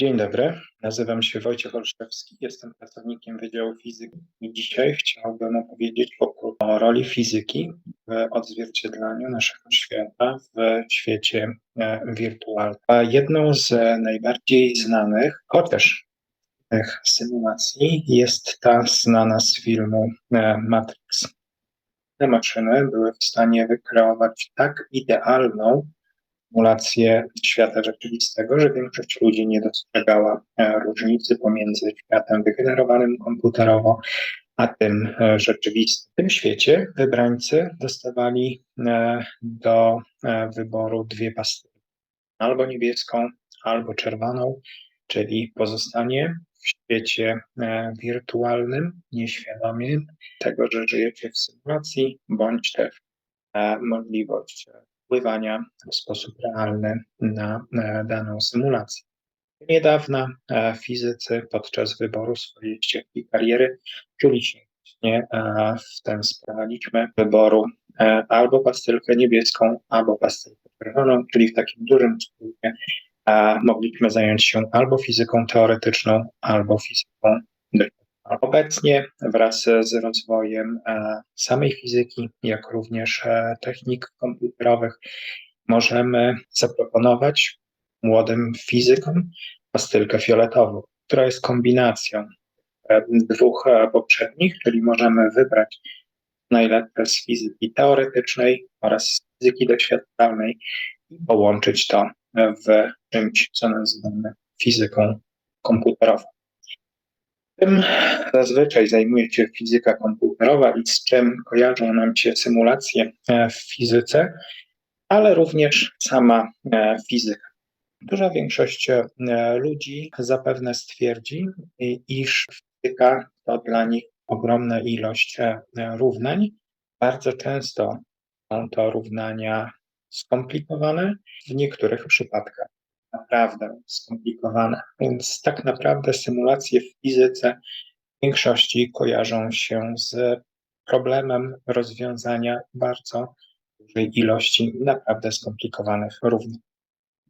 Dzień dobry, nazywam się Wojciech Olszewski, jestem pracownikiem Wydziału Fizyki i dzisiaj chciałbym opowiedzieć o roli fizyki w odzwierciedlaniu naszego świata w świecie e, wirtualnym. Jedną z najbardziej znanych, chociaż symulacji jest ta znana z filmu e, Matrix. Te maszyny były w stanie wykreować tak idealną symulację świata rzeczywistego, że większość ludzi nie dostrzegała e, różnicy pomiędzy światem wygenerowanym komputerowo, a tym e, rzeczywistym. W tym świecie wybrańcy dostawali e, do wyboru dwie pastry, albo niebieską, albo czerwoną, czyli pozostanie w świecie wirtualnym, nieświadomym tego, że żyjecie w symulacji, bądź też możliwość wpływania w sposób realny na daną symulację. Niedawna e, fizycy podczas wyboru swojej ścieżki kariery czuli się właśnie e, w tę sprowadziliśmy wyboru e, albo pastylkę niebieską, albo pastylkę czerwoną, czyli w takim dużym skrócie mogliśmy zająć się albo fizyką teoretyczną, albo fizyką Obecnie wraz z rozwojem e, samej fizyki, jak również e, technik komputerowych, możemy zaproponować młodym fizykom pastylkę fioletową, która jest kombinacją e, dwóch poprzednich, czyli możemy wybrać najlepsze z fizyki teoretycznej oraz z fizyki doświadczalnej i połączyć to w czymś, co nazywamy fizyką komputerową. Tym zazwyczaj zajmuje się fizyka komputerowa i z czym kojarzą nam się symulacje e, w fizyce, ale również sama e, fizyka. Duża większość e, ludzi zapewne stwierdzi, iż fizyka to dla nich ogromna ilość równań. Bardzo często są to równania skomplikowane, w niektórych przypadkach naprawdę skomplikowane. Więc tak naprawdę symulacje w fizyce w większości kojarzą się z problemem rozwiązania bardzo dużej ilości naprawdę skomplikowanych równań.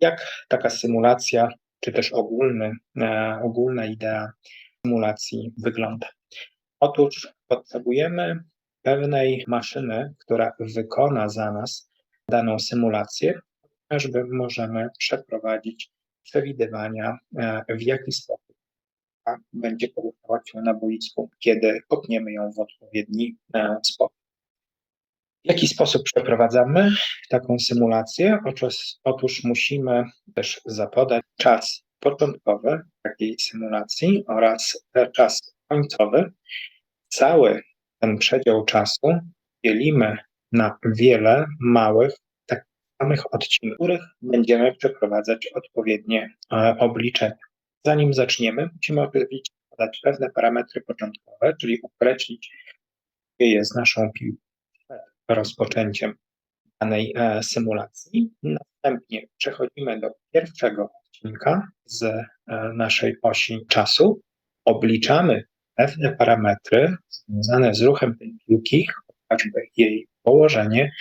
Jak taka symulacja, czy też ogólny, e, ogólna idea symulacji wygląda? Otóż potrzebujemy pewnej maszyny, która wykona za nas daną symulację, chociażby możemy przeprowadzić przewidywania, e, w jaki sposób będzie poruszała się na boisku, kiedy kopniemy ją w odpowiedni e, sposób. W jaki sposób przeprowadzamy taką symulację? Otóż, otóż musimy też zapodać czas początkowy takiej symulacji oraz czas końcowy. Cały ten przedział czasu dzielimy na wiele małych samych odcinków, których będziemy przeprowadzać odpowiednie e, obliczenia. Zanim zaczniemy, musimy oczywiście podać pewne parametry początkowe, czyli określić, gdzie jest naszą piłką przed rozpoczęciem danej e, symulacji. Następnie przechodzimy do pierwszego odcinka z e, naszej osi czasu, obliczamy pewne parametry związane z ruchem tej piłki, chociażby jej położenie,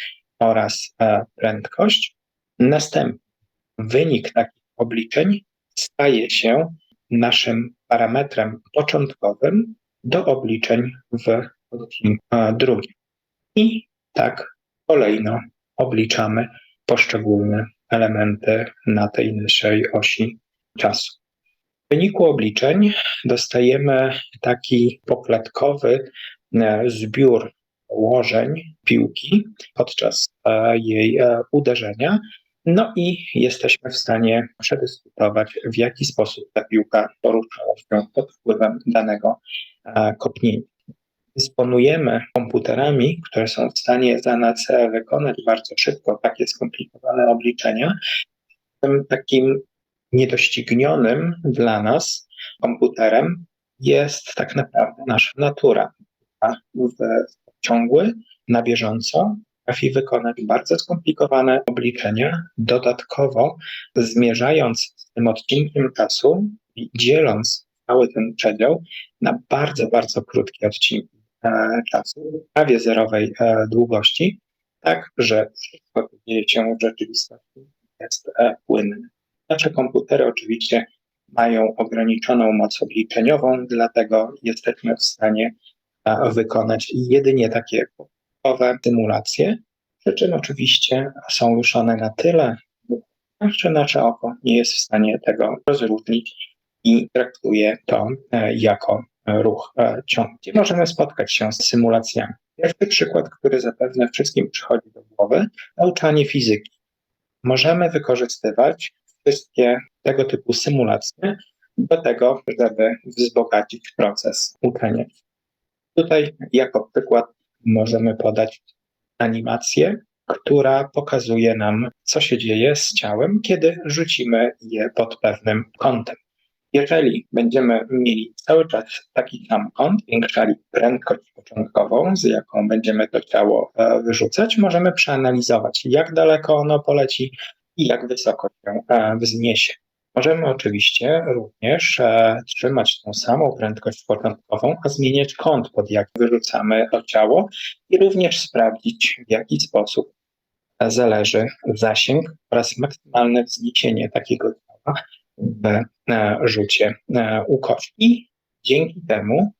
oraz e, prędkość. Następnie wynik takich obliczeń staje się naszym parametrem początkowym do obliczeń w odcinku e, drugim. I tak kolejno obliczamy poszczególne elementy na tej naszej osi czasu. W wyniku obliczeń dostajemy taki poklatkowy e, zbiór położeń piłki podczas e, jej e, uderzenia. No i jesteśmy w stanie przedyskutować, w jaki sposób ta piłka poruszała się pod wpływem danego e, kopnięcia. Dysponujemy komputerami, które są w stanie za nas wykonać bardzo szybko takie skomplikowane obliczenia. Tym takim niedoścignionym dla nas komputerem jest tak naprawdę nasza natura. W ciągły, na bieżąco, potrafi wykonać bardzo skomplikowane obliczenia, dodatkowo zmierzając z tym odcinkiem czasu i dzieląc cały ten przedział na bardzo, bardzo krótkie odcinki e, czasu, prawie zerowej e, długości, tak, że wszystko, co dzieje się w rzeczywistości, jest e, płynne. Nasze komputery oczywiście mają ograniczoną moc obliczeniową, dlatego jesteśmy w stanie wykonać jedynie takie podstawowe symulacje, przy czym oczywiście są już one na tyle, że nasze oko nie jest w stanie tego rozróżnić i traktuje to e, jako ruch e, ciągnięty. Możemy spotkać się z symulacjami. Pierwszy przykład, który zapewne wszystkim przychodzi do głowy, nauczanie fizyki. Możemy wykorzystywać wszystkie tego typu symulacje do tego, żeby wzbogacić proces uczenia. Tutaj jako przykład możemy podać animację, która pokazuje nam, co się dzieje z ciałem, kiedy rzucimy je pod pewnym kątem. Jeżeli będziemy mieli cały czas taki sam kąt, zwiększali prędkość początkową, z jaką będziemy to ciało e, wyrzucać, możemy przeanalizować, jak daleko ono poleci i jak wysoko się e, wzniesie. Możemy oczywiście również e, trzymać tą samą prędkość początkową, a zmieniać kąt, pod jaki wyrzucamy to ciało i również sprawdzić, w jaki sposób zależy zasięg oraz maksymalne wzniesienie takiego ciała w e, rzucie e, u kości. I dzięki temu,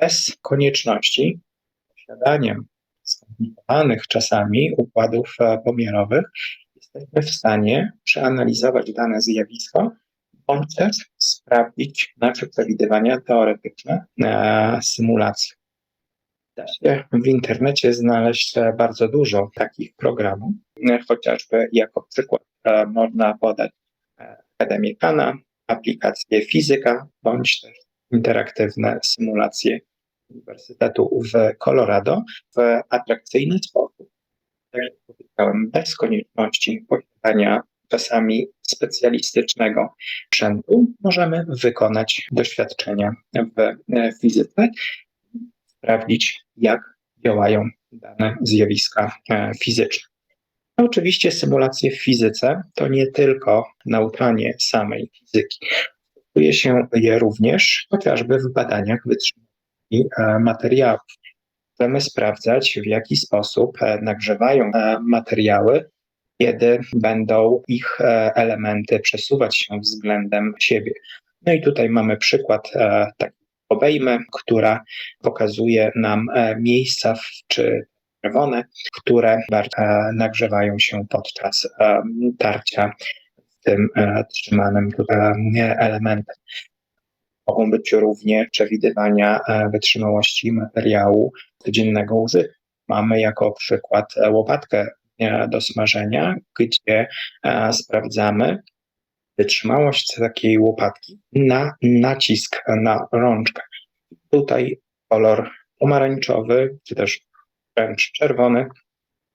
bez konieczności posiadania skomplikowanych czasami układów e, pomiarowych, jesteśmy w stanie przeanalizować dane zjawisko bądź też sprawdzić nasze przewidywania teoretyczne symulacji. Da się w internecie znaleźć bardzo dużo takich programów, chociażby jako przykład można podać Akademię Kana, aplikacje fizyka, bądź też interaktywne symulacje Uniwersytetu w Colorado w atrakcyjny sposób. Tak jak powiedziałem, bez konieczności posiadania czasami specjalistycznego sprzętu, możemy wykonać doświadczenia w fizyce, sprawdzić, jak działają dane zjawiska e, fizyczne. Oczywiście symulacje w fizyce to nie tylko nauczanie samej fizyki. Stosuje się je również chociażby w badaniach wytrzymałości e, materiałów. Chcemy sprawdzać, w jaki sposób e, nagrzewają e, materiały, kiedy będą ich elementy przesuwać się względem siebie. No i tutaj mamy przykład takiej obejmy, która pokazuje nam miejsca, czy czerwone, które nagrzewają się podczas e, tarcia tym e, trzymanym elementem. Mogą być również przewidywania e, wytrzymałości materiału codziennego użytku. Mamy jako przykład łopatkę do smażenia, gdzie sprawdzamy wytrzymałość takiej łopatki na nacisk na rączkę. Tutaj kolor pomarańczowy, czy też wręcz czerwony,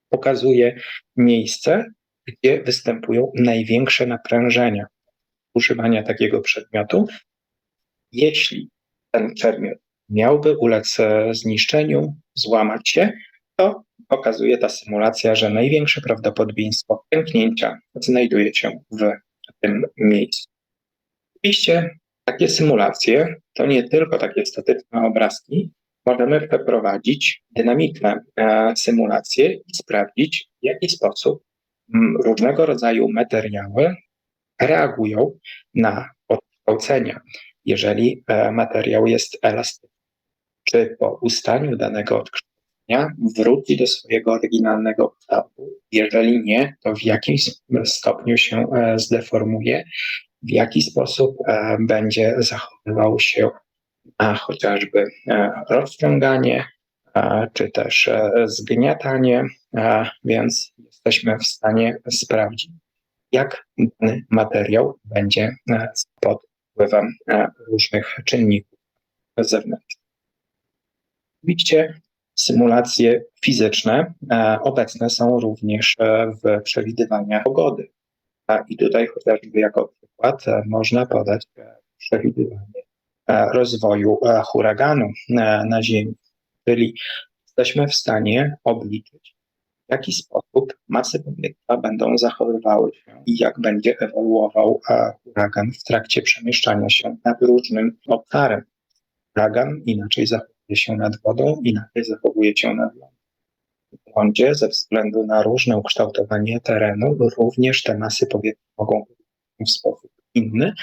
pokazuje miejsce, gdzie występują największe naprężenia używania takiego przedmiotu. Jeśli ten przedmiot miałby ulec e, zniszczeniu, złamać się, to pokazuje ta symulacja, że największe prawdopodobieństwo pęknięcia znajduje się w tym miejscu. Oczywiście takie symulacje to nie tylko takie statyczne obrazki, możemy przeprowadzić dynamiczne e, symulacje i sprawdzić, w jaki sposób różnego rodzaju materiały reagują na odkształcenia, jeżeli e, materiał jest elastyczny. Czy po ustaniu danego odkształcenia wróci do swojego oryginalnego kształtu? Jeżeli nie, to w jakim stopniu się e, zdeformuje, w jaki sposób będzie zachowywał się chociażby e, rozciąganie, czy też e, zgniatanie, więc jesteśmy w stanie sprawdzić, jak dany materiał będzie e, pod wpływem różnych czynników zewnętrznych. Oczywiście symulacje fizyczne obecne są również w przewidywaniach pogody. I tutaj chociażby jako przykład można podać przewidywanie E, rozwoju e, huraganu e, na Ziemi. Czyli jesteśmy w stanie obliczyć, w jaki sposób masy powietrza będą zachowywały się i jak będzie ewoluował huragan w trakcie przemieszczania się nad różnym obszarem. Huragan inaczej zachowuje się nad wodą, inaczej zachowuje się nad lądem. W lądzie, ze względu na różne ukształtowanie terenu, również te masy powietrza mogą w sposób inny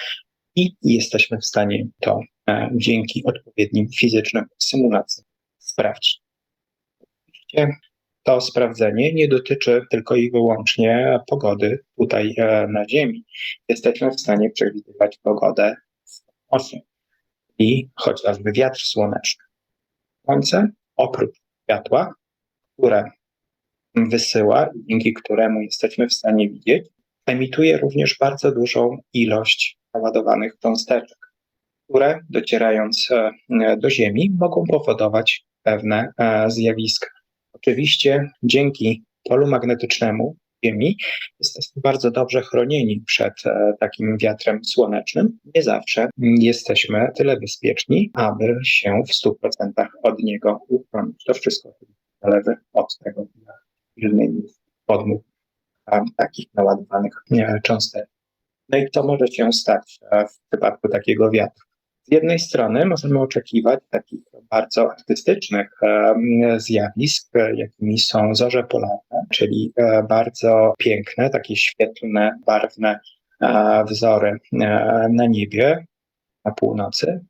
i jesteśmy w stanie to e, dzięki odpowiednim fizycznym symulacjom sprawdzić. Oczywiście to sprawdzenie nie dotyczy tylko i wyłącznie pogody tutaj e, na Ziemi. Jesteśmy w stanie przewidywać pogodę w kosmosie i chociażby wiatr słoneczny. Słońce oprócz światła, które wysyła, dzięki któremu jesteśmy w stanie widzieć, emituje również bardzo dużą ilość naładowanych cząsteczek, które docierając e, do Ziemi mogą powodować pewne e, zjawiska. Oczywiście dzięki polu magnetycznemu Ziemi jesteśmy bardzo dobrze chronieni przed e, takim wiatrem słonecznym. Nie zawsze jesteśmy tyle bezpieczni, aby się w 100% od niego uchronić. To wszystko zależy od tego, jak silny jest podmuch takich naładowanych e, cząstek. No i co może się stać e, w przypadku takiego wiatru? Z jednej strony możemy oczekiwać takich bardzo artystycznych e, zjawisk, jakimi są zorze polarne, czyli bardzo piękne, takie świetlne, barwne wzory na niebie, na północy,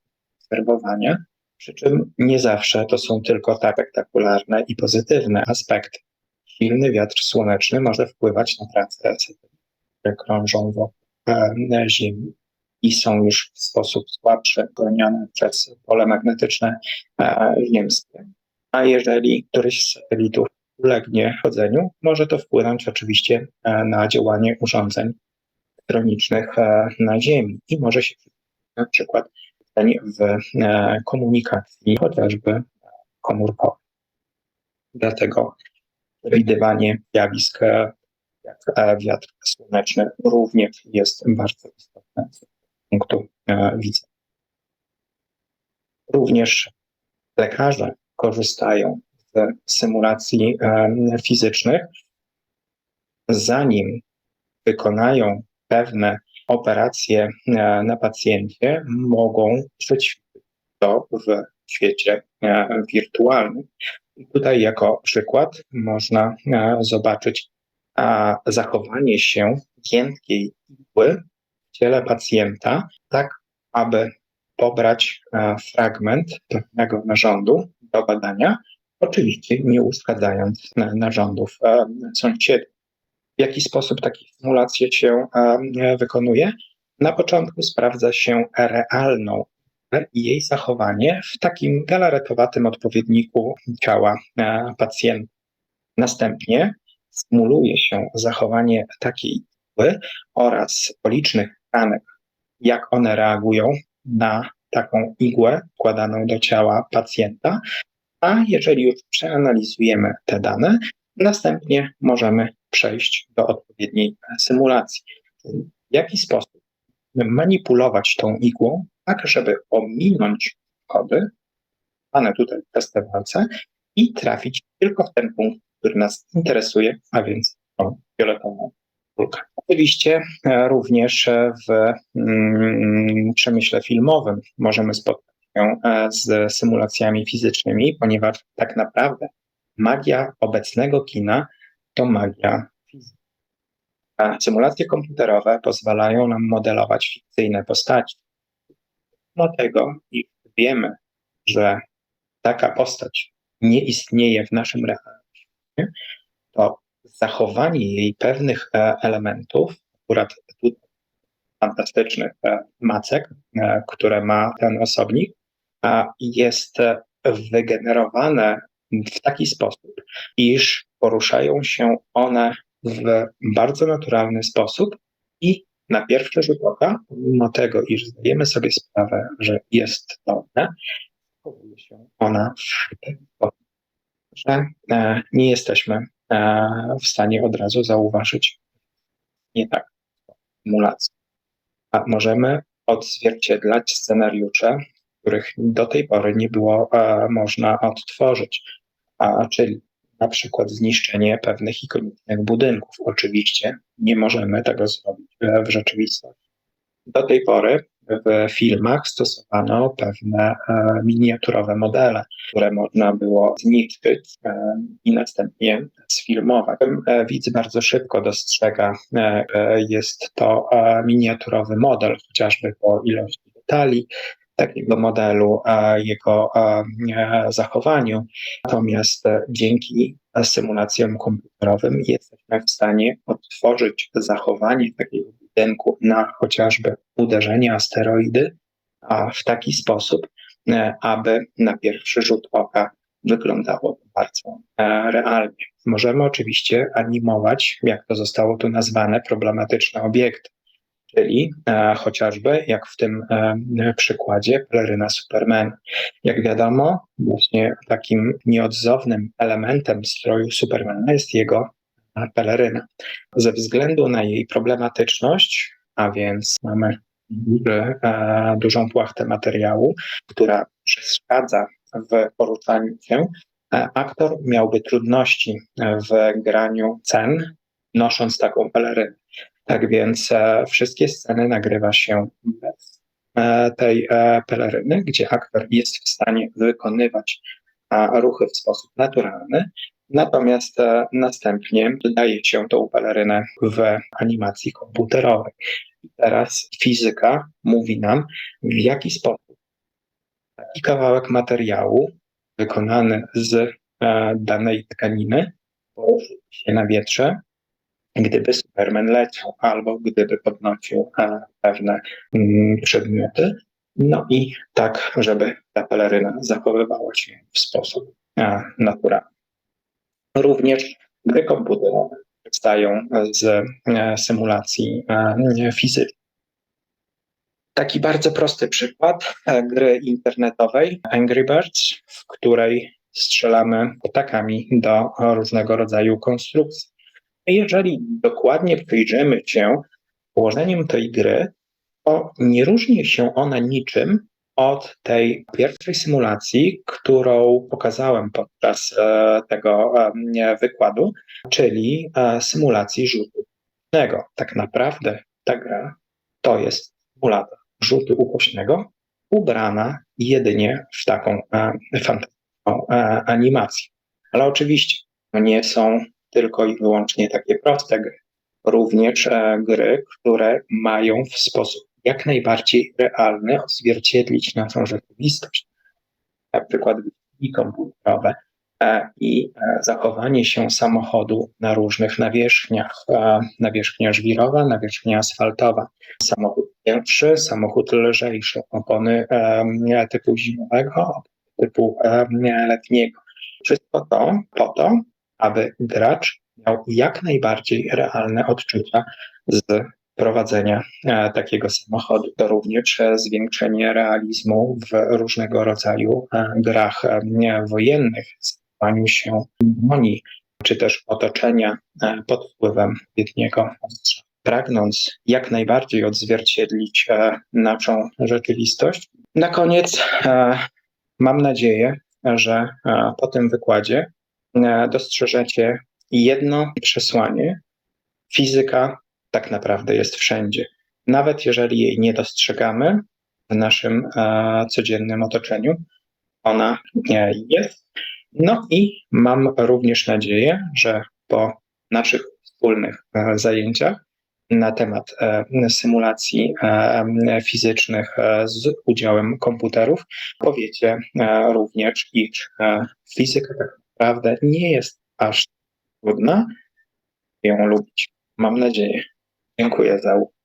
obserwowania. Przy czym nie zawsze to są tylko tak spektakularne i pozytywne aspekty silny wiatr słoneczny może wpływać na pracę które krążą wokół e, Ziemi i są już w sposób słabszy chronione przez pole magnetyczne e, ziemskie. A jeżeli któryś z satelitów ulegnie chodzeniu, może to wpłynąć oczywiście e, na działanie urządzeń elektronicznych na Ziemi i może się na przykład w komunikacji chociażby komórkowej. Dlatego przewidywanie zjawisk jak e, wiatr słoneczny również jest bardzo istotne punktu e, widzenia. Również lekarze korzystają z symulacji e, fizycznych, zanim wykonają pewne operacje na pacjencie, mogą przećwiczyć to w świecie wirtualnym. Tutaj jako przykład można e, zobaczyć zachowanie się giętkiej igły ciele pacjenta, tak aby pobrać e, fragment pewnego narządu do badania, oczywiście nie uszkadzając narządów e, sąsiedów. W jaki sposób takie symulacje się wykonuje? Na początku sprawdza się realną i jej zachowanie w takim galaretowatym odpowiedniku ciała e, pacjenta. Następnie symuluje się zachowanie takiej oraz policznych tkanek, jak one reagują na taką igłę wkładaną do ciała pacjenta, a jeżeli już przeanalizujemy te dane, następnie możemy przejść do odpowiedniej symulacji. W jaki sposób manipulować tą igłą, tak żeby ominąć kody, dane tutaj w festiwalce i trafić tylko w ten punkt, który nas interesuje, a więc tą fioletową. Oczywiście e, również w mm, przemyśle filmowym możemy spotkać się e, z symulacjami fizycznymi, ponieważ tak naprawdę magia obecnego kina to magia fizyki. Symulacje komputerowe pozwalają nam modelować fikcyjne postaci, Dlatego, iż wiemy, że taka postać nie istnieje w naszym realnym to zachowanie jej pewnych e, elementów, akurat fantastycznych e, macek, e, które ma ten osobnik, jest wygenerowane w taki sposób, iż poruszają się one w bardzo naturalny sposób i na pierwszy rzut oka, mimo tego, iż zdajemy sobie sprawę, że jest ona, zachowuje się ona w ten sposób, że nie jesteśmy w stanie od razu zauważyć nie tak symulacji. A możemy odzwierciedlać scenariusze, których do tej pory nie było e, można odtworzyć, a czyli na przykład zniszczenie pewnych ikonicznych budynków. Oczywiście nie możemy tego zrobić w rzeczywistości. Do tej pory w filmach stosowano pewne e, miniaturowe modele, które można było zniszczyć e, i następnie sfilmować. E, Widz bardzo szybko dostrzega, jest to miniaturowy model, chociażby po ilości detali takiego modelu, jego zachowaniu. Natomiast dzięki symulacjom komputerowym jesteśmy w stanie odtworzyć zachowanie takiego budynku na chociażby uderzenie asteroidy, a w taki sposób, e, aby na pierwszy rzut oka wyglądało to bardzo e, realnie. Możemy oczywiście animować, jak to zostało tu nazwane, problematyczne obiekty, czyli e, chociażby jak w tym przykładzie peleryna Superman. Jak wiadomo, właśnie takim nieodzownym elementem stroju Supermana jest jego peleryna. Ze względu na jej problematyczność, a więc mamy duży, e, dużą płachtę materiału, która przeszkadza w poruszaniu się, e, aktor miałby trudności w graniu scen, nosząc taką pelerynę. Tak więc e, wszystkie sceny nagrywa się bez tej peleryny, gdzie aktor jest w stanie wykonywać ruchy w sposób naturalny, natomiast e, następnie dodaje się tą pelerynę w animacji komputerowej. Teraz fizyka mówi nam, w jaki sposób taki kawałek materiału wykonany z e, danej tkaniny poruszy się na wietrze, gdyby Superman leciał albo gdyby podnosił e, pewne mm, przedmioty. No i tak, żeby ta peleryna zachowywała się w sposób naturalny. Również gry komputerowe powstają z e, symulacji e, fizycznej. Taki bardzo prosty przykład e, gry internetowej Angry Birds, w której strzelamy atakami do różnego rodzaju konstrukcji. Jeżeli dokładnie przyjrzymy się położeniem tej gry, to nie różni się ona niczym od tej pierwszej symulacji, którą pokazałem podczas e, tego e, wykładu, czyli e, symulacji rzutu. Tak naprawdę ta gra to jest symulator rzutu ukośnego ubrana jedynie w taką fantastyczną animację. Ale oczywiście nie są tylko i wyłącznie takie proste gry. Również gry, które mają w sposób najbardziej realny odzwierciedlić naszą rzeczywistość. Na przykład i komputerowe e, i e, zachowanie się samochodu na różnych nawierzchniach, e, nawierzchnia żwirowa, nawierzchnia asfaltowa, samochód cięższy, samochód lżejszy, opony typu zimowego, typu letniego. Wszystko to po to, aby gracz miał jak najbardziej realne odczucia z prowadzenia e, takiego samochodu. To również e, zwiększenie realizmu w różnego rodzaju e, grach wojennych, stawaniu się broni, czy też otoczenia pod wpływem odpowiedniego ostrza. Pragnąc jak najbardziej odzwierciedlić naszą rzeczywistość. Na koniec mam nadzieję, że po tym wykładzie dostrzeżecie jedno przesłanie. Fizyka tak naprawdę jest wszędzie. Nawet jeżeli jej nie dostrzegamy w naszym e, codziennym otoczeniu, ona jest. No i mam również nadzieję, że po naszych wspólnych e, zajęciach na temat e, symulacji e, fizycznych e, z udziałem komputerów powiecie e, również, iż e, fizyka tak naprawdę nie jest aż trudna ją lubić. Mam nadzieję. Dziękuję za uwagę.